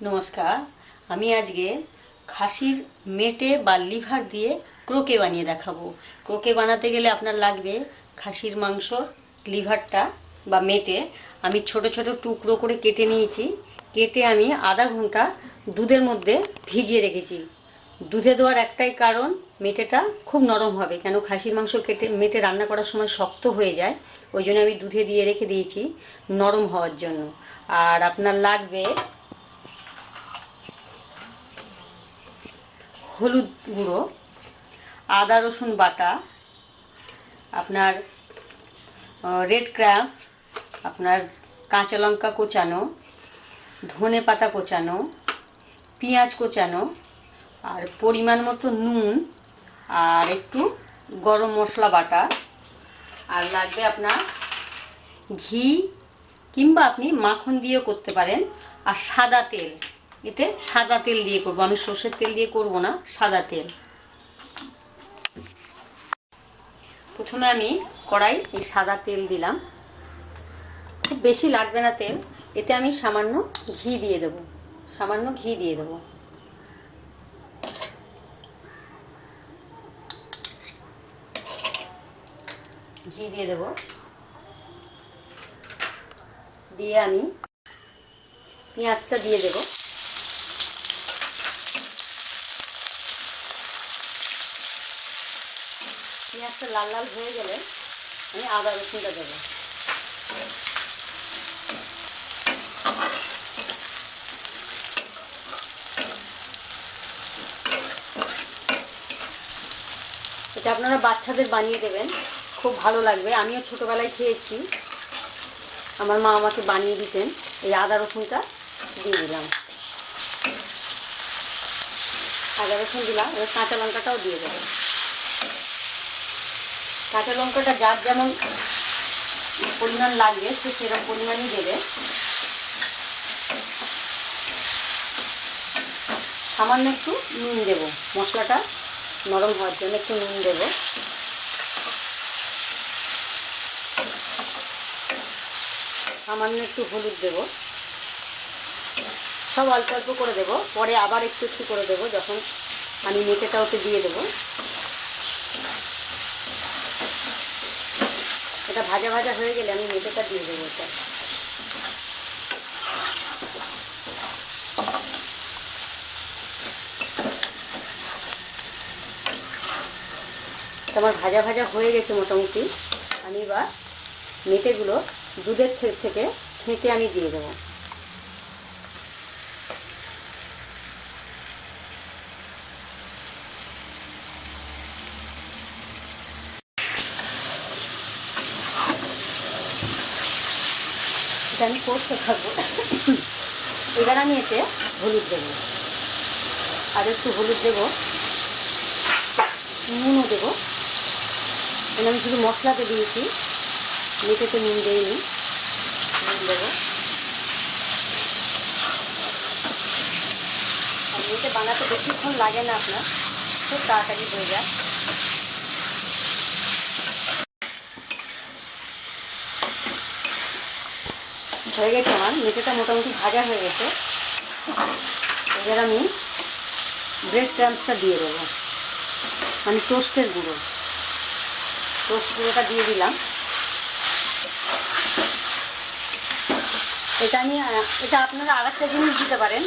নমস্কার। আমি আজকে খাসির মেটে বা লিভার দিয়ে ক্রোকে বানিয়ে দেখাবো। ক্রোকে বানাতে গেলে আপনার লাগবে খাসির মাংস, লিভারটা বা মেটে। আমি ছোট ছোট টুকরো করে কেটে নিয়েছি। কেটে আমি আধা ঘণ্টা দুধের মধ্যে ভিজিয়ে রেখেছি। দুধে দেওয়ার একটাই কারণ, মেটেটা খুব নরম হবে। কেন খাসির মাংস কেটে, মেটে রান্না করার সময় শক্ত হয়ে যায়। ওই জন্য আমি দুধে দিয়ে রেখে দিয়েছি নরম হওয়ার জন্য। আর আপনার লাগবে হলুদ গুঁড়ো, আদা রসুন বাটা, আপনার রেড ক্র্যাপস আপনার কাঁচা লঙ্কা কোচানো, ধনে পাতা কোচানো, পেঁয়াজ কোচানো, আর পরিমাণ মতো নুন আর একটু গরম মশলা বাটা। আর লাগবে আপনার ঘি কিংবা আপনি মাখন দিয়েও করতে পারেন। আর সাদা তেল। এতে সাদা তেল দিয়ে করব। আমি সর্ষের তেল দিয়ে করব না, সাদা তেল। প্রথমে আমি কড়াই এই সাদা তেল দিলাম। খুব বেশি লাগবে না তেল। এতে আমি সামান্য ঘি দিয়ে দেব। সামান্য ঘি দিয়ে দেবো। ঘি দিয়ে দেব। দিয়ে আমি পেঁয়াজটা দিয়ে দেব পেঁয়াজটা লাল লাল হয়ে গেলে আমি আদা রসুনটা দেবো। এটা আপনারা বাচ্চাদের বানিয়ে দেবেন, খুব ভালো লাগবে। আমিও ছোটোবেলায় খেয়েছি। আমার মা আমাকে বানিয়ে দিতেন, এই আদা রসুনটা দিয়ে দিলাম। আদা রসুন দিলাম, এবার কাঁচা লঙ্কাটাও দিয়ে দেবো। কাঁচা লঙ্কাটা যার যেমন পরিমাণ লাগবে, সে সেরকম পরিমাণই দেবে। সামান্য একটু নুন দেবো। মশলাটা নরম হওয়ার জন্য একটু নুন দেবো। সামান্য একটু হলুদ দেব। সব অল্প অল্প করে দেব। পরে আবার একটু একটু করে দেব, যখন আমি মেটেটা ওতে দিয়ে দেব। এটা ভাজা ভাজা হয়ে গেলে আমি মেটেটা দিয়ে দেবো এটা। আমার ভাজা ভাজা হয়ে গেছে মোটামুটি। আমি বা মেটেগুলো দুধের থেকে ছেঁকে আমি দিয়ে দেবো। এটা আমি করতে থাকব। এবার আমি এতে হলুদ দেবো। আর একটু হলুদ দেবো। নুনও দেবো। এখানে আমি শুধু মশলাতে দিয়েছি। মেটেতে নুন দিইনি। নুন দেবো। আর মেটে বানাতে বেশিক্ষণ লাগে না আপনার। খুব তাড়াতাড়ি হয়ে যায়। হয়ে গেছে আমার মেটেটা মোটামুটি ভাজা হয়ে গেছে। এবার আমি ব্রেড ক্রামসটা দিয়ে দেবো। মানে টোস্টের গুঁড়ো। টোস্ট গুঁড়োটা দিয়ে দিলাম। এটা আমি, এটা আপনারা আর একটা জিনিস দিতে পারেন।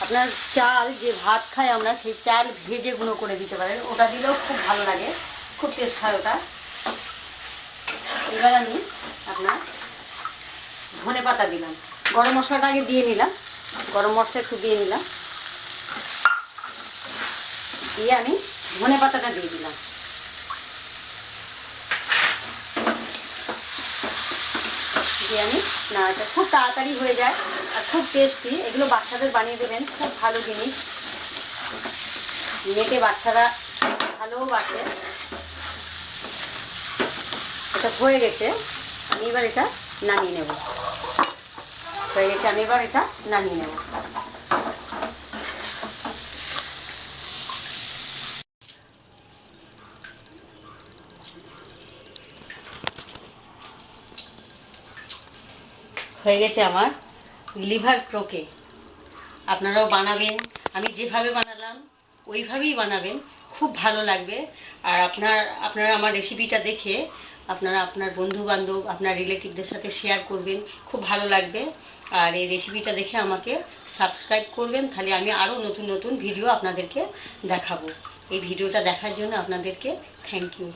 আপনার চাল, যে ভাত খাই আমরা, সেই চাল ভেজে গুঁড়ো করে দিতে পারেন। ওটা দিলেও খুব ভালো লাগে। খুব টেস্ট হয় ওটা। এবার আমি আপনার ধনে পাতা দিলাম। গরম মশলাটা আগে দিয়ে নিলাম। গরম মশলা একটু দিয়ে নিলাম। দিয়ে আমি ধনে পাতাটা দিয়ে দিলাম। দিয়ে আমি নাড়াটা খুব তাড়াতাড়ি হয়ে যায় আর খুব টেস্টি এগুলো বাচ্চাদের বানিয়ে দেবেন, খুব ভালো জিনিস। মেটে বাচ্চারা ভালোও বাসে। এটা হয়ে গেছে। আমি এবার এটা নামিয়ে নেব। হয়ে গেছে আমি এবার এটা নামিয়ে নেব হয়ে গেছে আমার লিভার ক্রোকে। আপনারাও বানাবেন। আমি যেভাবে বানালাম, ওইভাবেই বানাবেন। খুব ভালো লাগবে। আর আপনার, আপনারা আমার রেসিপিটা দেখে আপনারা আপনার বন্ধু বান্ধব আপনার রিলেটিভদের সাথে শেয়ার করবেন। খুব ভালো লাগবে। আর এই রেসিপিটা দেখে আমাকে সাবস্ক্রাইব করবেন, তাহলে আমি আরও নতুন নতুন ভিডিও আপনাদেরকে দেখাবো। এই ভিডিওটা দেখার জন্য আপনাদেরকে থ্যাংক ইউ